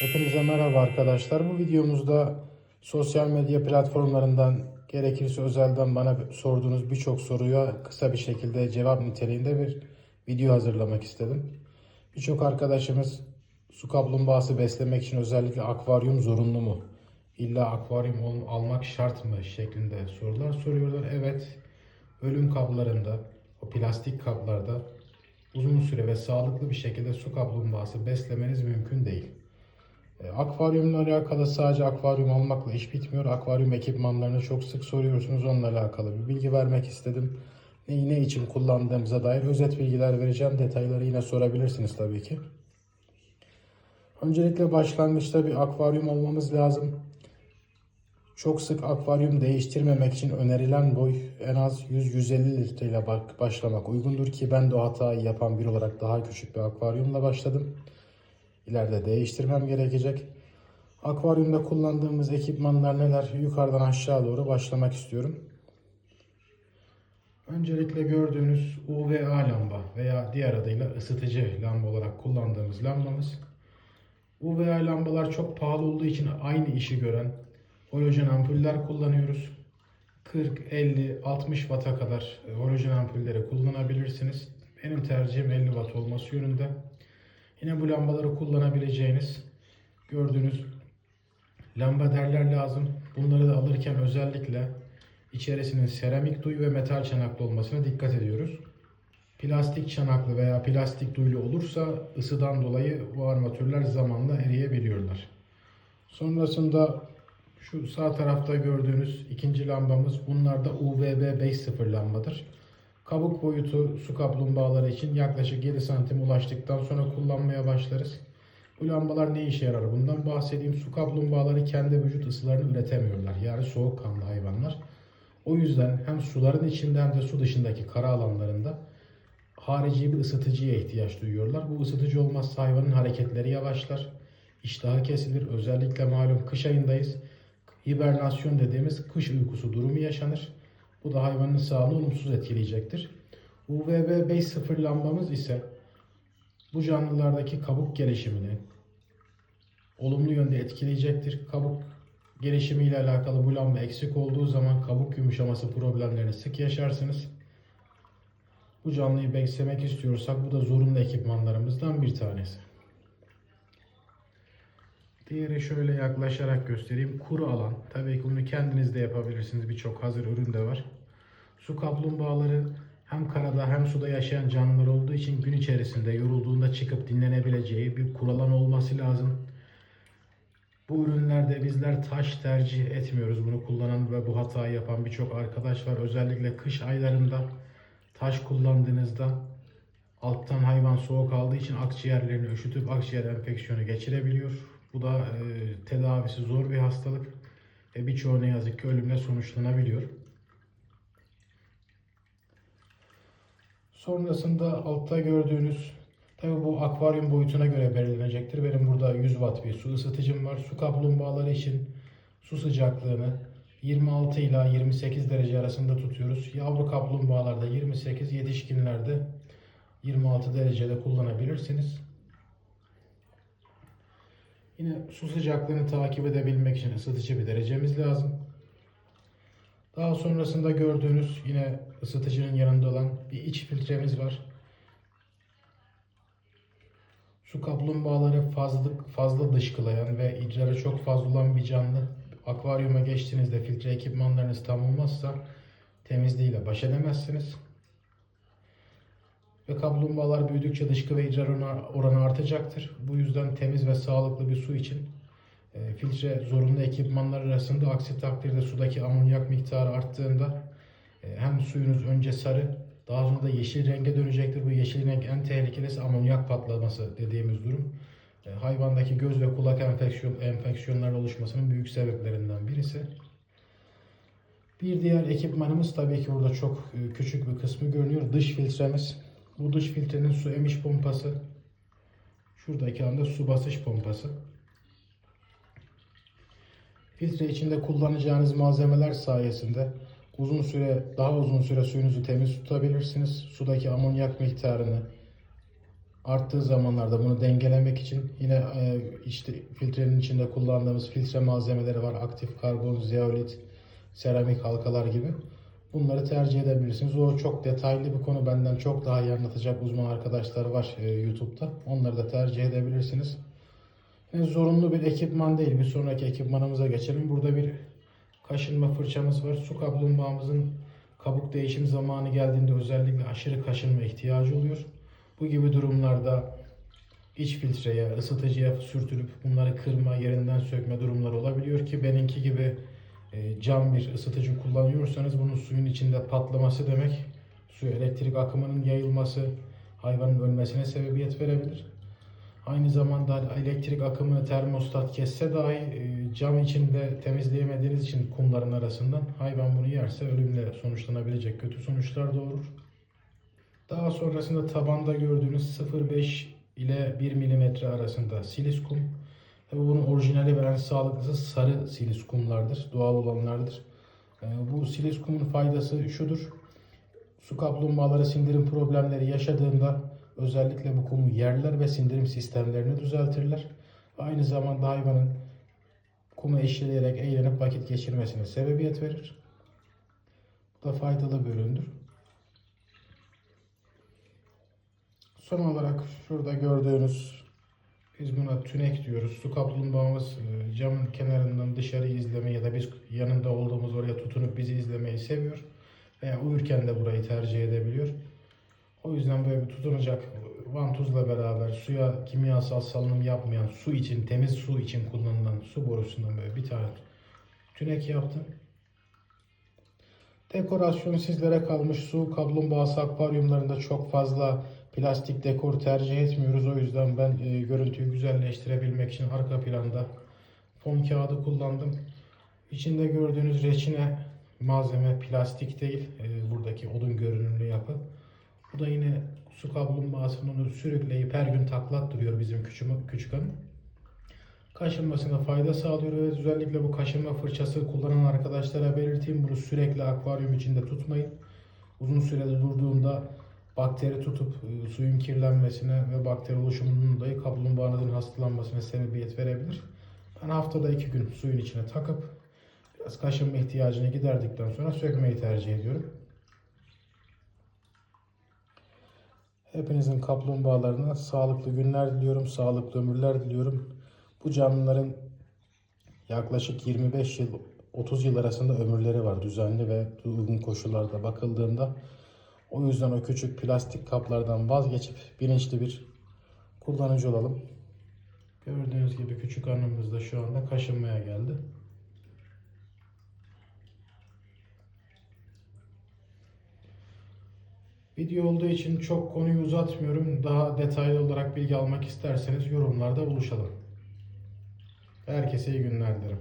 Hepinize merhaba arkadaşlar. Bu videomuzda sosyal medya platformlarından gerekirse özelden bana sorduğunuz birçok soruya kısa bir şekilde cevap niteliğinde bir video hazırlamak istedim. Birçok arkadaşımız su kaplumbağası beslemek için özellikle akvaryum zorunlu mu? İlla akvaryum almak şart mı? şeklinde sorular soruyorlar. Evet, ölüm kaplarında, o plastik kaplarda uzun süre ve sağlıklı bir şekilde su kaplumbağası beslemeniz mümkün değil. E, Akvaryumla alakalı sadece akvaryum almakla iş bitmiyor. Akvaryum ekipmanlarını çok sık soruyorsunuz. Onunla alakalı bir bilgi vermek istedim. Neyi ne için kullandığımıza dair özet bilgiler vereceğim. Detayları yine sorabilirsiniz tabii ki. Öncelikle başlangıçta bir akvaryum olmamız lazım. Çok sık akvaryum değiştirmemek için önerilen boy en az 100-150 litre ile başlamak uygundur ki ben de o hatayı yapan biri olarak daha küçük bir akvaryumla başladım. İleride değiştirmem gerekecek. Akvaryumda kullandığımız ekipmanlar neler? Yukarıdan aşağı doğru başlamak istiyorum. Öncelikle gördüğünüz UVA lamba veya diğer adıyla ısıtıcı lamba olarak kullandığımız lambamız. UVA lambalar çok pahalı olduğu için aynı işi gören halojen ampuller kullanıyoruz. 40, 50, 60 watt'a kadar e, halojen ampulleri kullanabilirsiniz. Benim tercihim 50 watt olması yönünde. Yine bu lambaları kullanabileceğiniz gördüğünüz lambaderler lazım. Bunları da alırken özellikle içerisinin seramik duyu ve metal çanaklı olmasına dikkat ediyoruz. Plastik çanaklı veya plastik duyulu olursa ısıdan dolayı bu armatürler zamanla eriyebiliyorlar. Sonrasında şu sağ tarafta gördüğünüz ikinci lambamız bunlar da UVB 5.0 lambadır. Kabuk boyutu su kaplumbağaları için yaklaşık 7 santim ulaştıktan sonra kullanmaya başlarız. Bu lambalar ne işe yarar? Bundan bahsedeyim. Su kaplumbağaları kendi vücut ısılarını üretemiyorlar. Yani soğukkanlı hayvanlar. O yüzden hem suların içinde hem de su dışındaki kara alanlarında harici bir ısıtıcıya ihtiyaç duyuyorlar. Bu ısıtıcı olmazsa hayvanın hareketleri yavaşlar. iştahı kesilir. Özellikle malum kış ayındayız. Hibernasyon dediğimiz kış uykusu durumu yaşanır. Bu da hayvanın sağlığını olumsuz etkileyecektir. UVB 5.0 lambamız ise bu canlılardaki kabuk gelişimini olumlu yönde etkileyecektir. Kabuk gelişimiyle alakalı bu lamba eksik olduğu zaman kabuk yumuşaması problemlerini sık yaşarsınız. Bu canlıyı beslemek istiyorsak bu da zorunlu ekipmanlarımızdan bir tanesi. Diğeri şöyle yaklaşarak göstereyim. Kuru alan. Tabii ki bunu kendiniz de yapabilirsiniz. Birçok hazır ürün de var. Su kaplumbağaları hem karada hem suda yaşayan canlılar olduğu için gün içerisinde yorulduğunda çıkıp dinlenebileceği bir kur alan olması lazım. Bu ürünlerde bizler taş tercih etmiyoruz. Bunu kullanan ve bu hatayı yapan birçok arkadaş var. Özellikle kış aylarında taş kullandığınızda alttan hayvan soğuk aldığı için akciğerlerini üşütüp akciğer enfeksiyonu geçirebiliyor. Bu da e, tedavisi zor bir hastalık ve birçoğu ne yazık ki ölümle sonuçlanabiliyor. Sonrasında altta gördüğünüz tabi bu akvaryum boyutuna göre belirlenecektir. Benim burada 100 watt bir su ısıtıcım var. Su kaplumbağaları için su sıcaklığını 26 ila 28 derece arasında tutuyoruz. Yavru kaplumbağalarda 28, yetişkinlerde 26 derecede kullanabilirsiniz. Yine su sıcaklığını takip edebilmek için ısıtıcı bir derecemiz lazım. Daha sonrasında gördüğünüz yine ısıtıcının yanında olan bir iç filtremiz var. Su kaplumbağaları fazla, fazla dışkılayan ve idrarı çok fazla olan bir canlı. Akvaryuma geçtiğinizde filtre ekipmanlarınız tam olmazsa temizliğiyle baş edemezsiniz. Ve kaplumbağalar büyüdükçe dışkı ve idrar oranı- artacaktır. Bu yüzden temiz ve sağlıklı bir su için e, filtre zorunlu ekipmanlar arasında aksi takdirde sudaki amonyak miktarı arttığında e, hem suyunuz önce sarı daha sonra da yeşil renge dönecektir. Bu yeşil renk en tehlikelisi amonyak patlaması dediğimiz durum. E, hayvandaki göz ve kulak enfeksiyon enfeksiyonları oluşmasının büyük sebeplerinden birisi. Bir diğer ekipmanımız tabii ki burada çok küçük bir kısmı görünüyor. Dış filtremiz. Bu dış filtrenin su emiş pompası. Şuradaki anda su basış pompası. Filtre içinde kullanacağınız malzemeler sayesinde uzun süre daha uzun süre suyunuzu temiz tutabilirsiniz. Sudaki amonyak miktarını arttığı zamanlarda bunu dengelemek için yine e, işte filtrenin içinde kullandığımız filtre malzemeleri var. Aktif karbon, zeolit, seramik halkalar gibi. Bunları tercih edebilirsiniz. O çok detaylı bir konu. Benden çok daha iyi anlatacak uzman arkadaşlar var e, YouTube'da. Onları da tercih edebilirsiniz. Yani zorunlu bir ekipman değil. Bir sonraki ekipmanımıza geçelim. Burada bir kaşınma fırçamız var. Su kaplumbağamızın kabuk değişim zamanı geldiğinde özellikle aşırı kaşınma ihtiyacı oluyor. Bu gibi durumlarda iç filtreye, ısıtıcıya sürtülüp bunları kırma, yerinden sökme durumları olabiliyor ki benimki gibi e, cam bir ısıtıcı kullanıyorsanız bunun suyun içinde patlaması demek su elektrik akımının yayılması hayvanın ölmesine sebebiyet verebilir. Aynı zamanda elektrik akımını termostat kesse dahi e, cam içinde temizleyemediğiniz için kumların arasından hayvan bunu yerse ölümle sonuçlanabilecek kötü sonuçlar doğurur. Daha sonrasında tabanda gördüğünüz 0.5 ile 1 mm arasında silis kum. Tabii bunun orijinali ve en sağlıklısı sarı silis kumlardır. Doğal olanlardır. Ee, Bu silis kumun faydası şudur. Su kaplumbağaları sindirim problemleri yaşadığında özellikle bu kumu yerler ve sindirim sistemlerini düzeltirler. Aynı zamanda hayvanın kumu eşeleyerek eğlenip vakit geçirmesine sebebiyet verir. Bu da faydalı bir üründür. Son olarak şurada gördüğünüz biz buna tünek diyoruz. Su kaplumbağamız e, camın kenarından dışarıyı izlemeyi ya da biz yanında olduğumuz oraya tutunup bizi izlemeyi seviyor. Veya uyurken de burayı tercih edebiliyor. O yüzden böyle bir tutunacak vantuzla beraber suya kimyasal salınım yapmayan su için, temiz su için kullanılan su borusundan böyle bir tane tünek yaptım. Dekorasyon sizlere kalmış. Su kaplumbağası akvaryumlarında çok fazla plastik dekor tercih etmiyoruz. O yüzden ben e, görüntüyü güzelleştirebilmek için arka planda fon kağıdı kullandım. İçinde gördüğünüz reçine malzeme plastik değil. E, buradaki odun görünümlü yapı. Bu da yine su kaplumbağasının onu sürükleyip her gün taklattırıyor bizim küçük, küçük hanım. Kaşınmasına fayda sağlıyor ve özellikle bu kaşınma fırçası kullanan arkadaşlara belirteyim. Bunu sürekli akvaryum içinde tutmayın. Uzun sürede durduğunda bakteri tutup e, suyun kirlenmesine ve bakteri oluşumunun dolayı kaplumbağanızın hastalanmasına sebebiyet verebilir. Ben haftada iki gün suyun içine takıp biraz kaşınma ihtiyacını giderdikten sonra sökmeyi tercih ediyorum. Hepinizin kaplumbağalarına sağlıklı günler diliyorum, sağlıklı ömürler diliyorum. Bu canlıların yaklaşık 25 yıl, 30 yıl arasında ömürleri var düzenli ve uygun koşullarda bakıldığında. O yüzden o küçük plastik kaplardan vazgeçip bilinçli bir kullanıcı olalım. Gördüğünüz gibi küçük hanımımız da şu anda kaşınmaya geldi. Video olduğu için çok konuyu uzatmıyorum. Daha detaylı olarak bilgi almak isterseniz yorumlarda buluşalım. Herkese iyi günler dilerim.